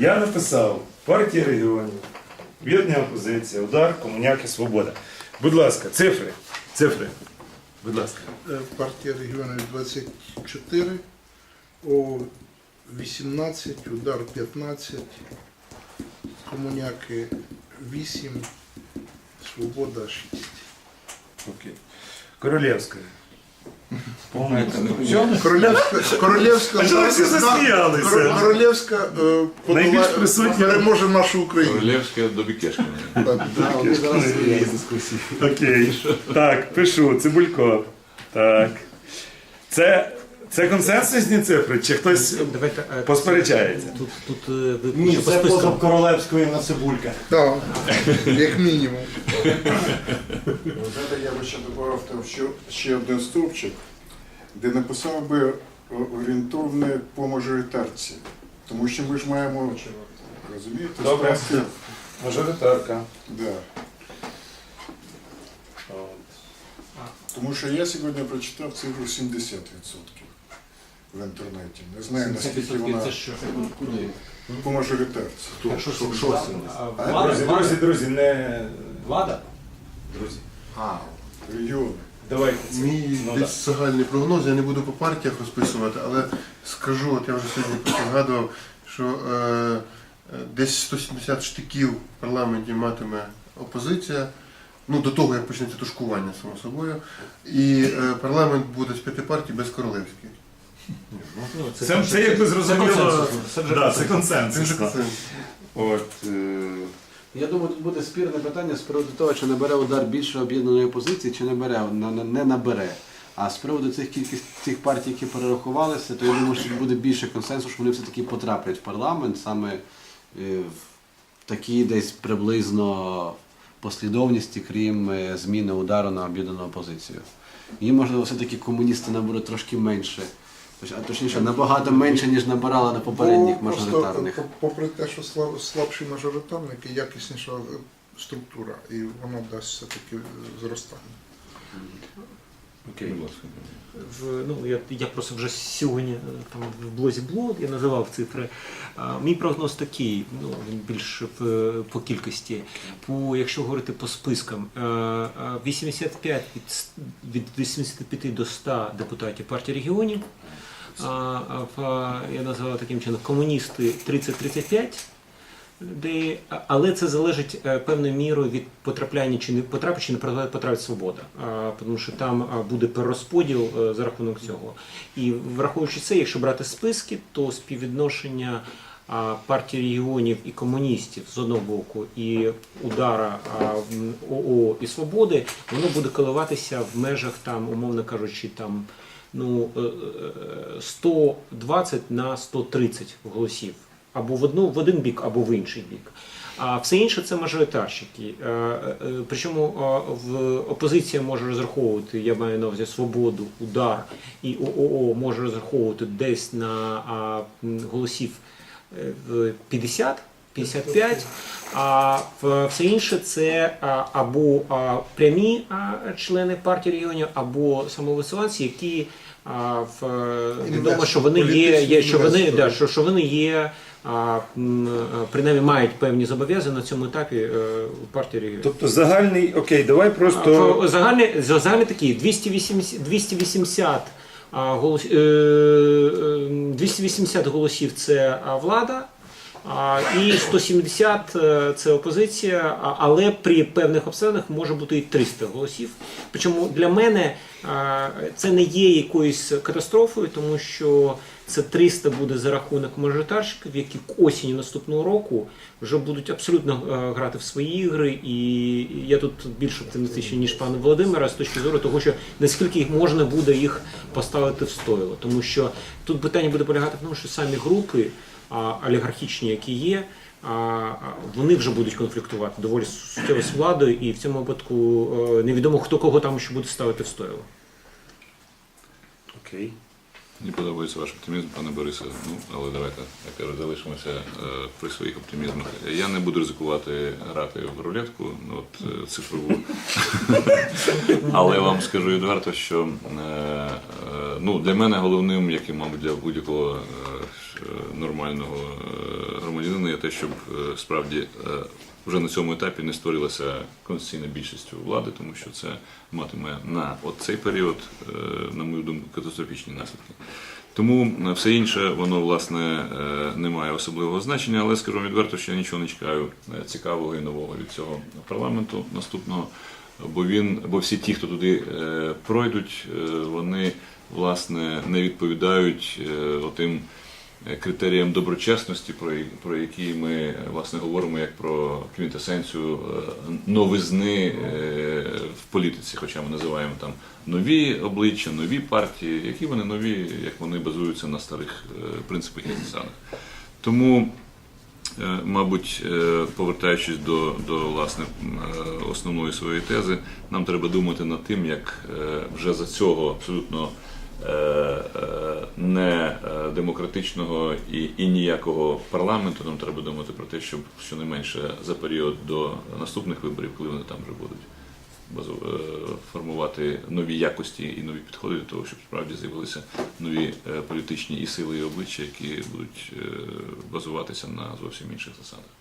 Я написав партія регіонів, об'єднання опозиція, удар, комуняк і свобода. Будь ласка, цифри. Цифри. Будь ласка. Е, Партія регіонів 24, О 18, Удар 15, Комуняки 8, Свобода 6. Окей. Королівська. Королівська, Королівська, А що ви всі засміялися? Королівська е, Найбільш присутня- переможе нашу Україну. Королівська до Бікешкина. Так. Окей. Так, пишу, Цибулько. Так. Це, це консенсусні цифри, чи хтось Давайте е, посперечається? Тут, тут е, ви Ні, по це спискам. позов королевської на цибулька. Так, як мінімум. Знаєте, я би ще додав там ще, ще один стовпчик, де написав би орієнтовне по мажоритарці. Тому що ми ж маємо, розумієте, Добре. Мажоритарка. Да. Тому що я сьогодні прочитав цифру 70% в інтернеті. Не знаю, наскільки вона Це що? по мажоритарці. Так, що, що, що? А, Друзі, Влада? друзі, друзі, не. Влада? Друзі, А, регіони. давайте. це. Мій Ну, десь загальний прогноз, я не буду по партіях розписувати, але скажу, от я вже сьогодні згадував, що е, е, десь 170 штиків в парламенті матиме опозиція. Ну, до того, як почнеться тушкування, само собою. І е, парламент буде з п'яти партій без королевських. Ну, Це, це якби зрозуміло. Це вже Да, це Це консенсус. От. е, Я думаю, тут буде спірне питання з приводу того, чи набере удар більше об'єднаної опозиції, чи не бере, на- на- не набере. А з приводу цих кількість цих партій, які перерахувалися, то я думаю, що буде більше консенсус, що вони все-таки потраплять в парламент саме е, в такій десь приблизно послідовності, крім е, зміни удару на об'єднану опозицію. І можливо, все-таки комуністи наберуть трошки менше. Точ- А точніше, набагато менше, ніж набирала на попередніх Бо просто, мажоритарних. Попри те, що слаб- слабші мажоритарники, якісніша е, структура, і воно дасть все-таки зростання. Окей. В, ну, я, я просто вже сьогодні е, там в блозі блог я називав цифри. А, мій прогноз такий, ну він більш в, по кількості. По, якщо говорити по спискам, е, е, 85 від, від 85 до 100 депутатів партії регіонів. А, а, я назвав таким чином комуністи 30-35. Де, але це залежить е, певною мірою від потрапляння чи не потрапить, чи не потрапить свобода. Тому що там буде перерозподіл е, за рахунок цього. І враховуючи це, якщо брати списки, то співвідношення партії регіонів і комуністів з одного боку і удара а, м, ОО і свободи, воно буде коливатися в межах там, умовно кажучи, там ну е, е, 120 на 130 голосів або в одну в один бік, або в інший бік. А все інше це мажоритарщики. Е, е, Причому е, в опозиція може розраховувати, я маю на увазі свободу, удар, і ООО може розраховувати десь на голосів е, в 50. 55, а все інше це або прямі члени партії регіонів, або самовисуванці, які в, відомо, що вони є, є що вони да, що, що вони є принаймні мають певні зобов'язання на цьому етапі е, партії регіонів. Тобто загальний, окей, давай просто. Загальний, загальний такий 280, 280 а, голос, е, е, 280 голосів це влада. І 170 е, це опозиція, але при певних обставинах може бути і 300 голосів. Причому для мене це не є якоюсь катастрофою, тому що це 300 буде за рахунок мажоритарщиків, які к осені наступного року вже будуть абсолютно е, грати в свої ігри. І я тут більш оптимістичний, ніж пан Володимира, з точки зору того, що наскільки можна буде їх поставити в стойло. Тому що тут питання буде полягати в тому, що самі групи олігархічні, які є, вони вже будуть конфліктувати доволі суттєво з владою, і в цьому випадку е, невідомо хто кого там ще буде ставити в стойло. Окей. Мені подобається ваш оптимізм, пане Борисе. Ну, але давайте, я кажу, залишимося е, при своїх оптимізмах. Я не буду ризикувати грати в рулетку, ну, от е, цифрову. але вам скажу відверто, що е, е, ну, для мене головним, як і, мабуть, для будь-якого е, нормального е, громадянина, є те, щоб е, справді е, вже на цьому етапі не створилася конституційна більшість влади, тому що це матиме на цей період, е, на мою думку, катастрофічні наслідки. Тому е, все інше воно власне е, не має особливого значення, але скажу відверто, що я нічого не чекаю е, цікавого і нового від цього парламенту наступного. Бо він, бо всі ті, хто туди е, пройдуть, е, вони власне не відповідають е, отим е, критеріям доброчесності, про, які ми е, власне говоримо як про квінтесенцію е, новизни е, в політиці, хоча ми називаємо там нові обличчя, нові партії, які вони нові, як вони базуються на старих е, принципах і засадах. Тому Е, Мабуть, е, повертаючись до, до власне е, основної своєї тези, нам треба думати над тим, як е, вже за цього абсолютно е, е, не е, демократичного і, і ніякого парламенту нам треба думати про те, щоб щонайменше за період до наступних виборів, коли вони там вже будуть е, формувати нові якості і нові підходи до того, щоб справді з'явилися нові е, політичні і сили, і обличчя, які будуть е, базуватися на зовсім інших засадах.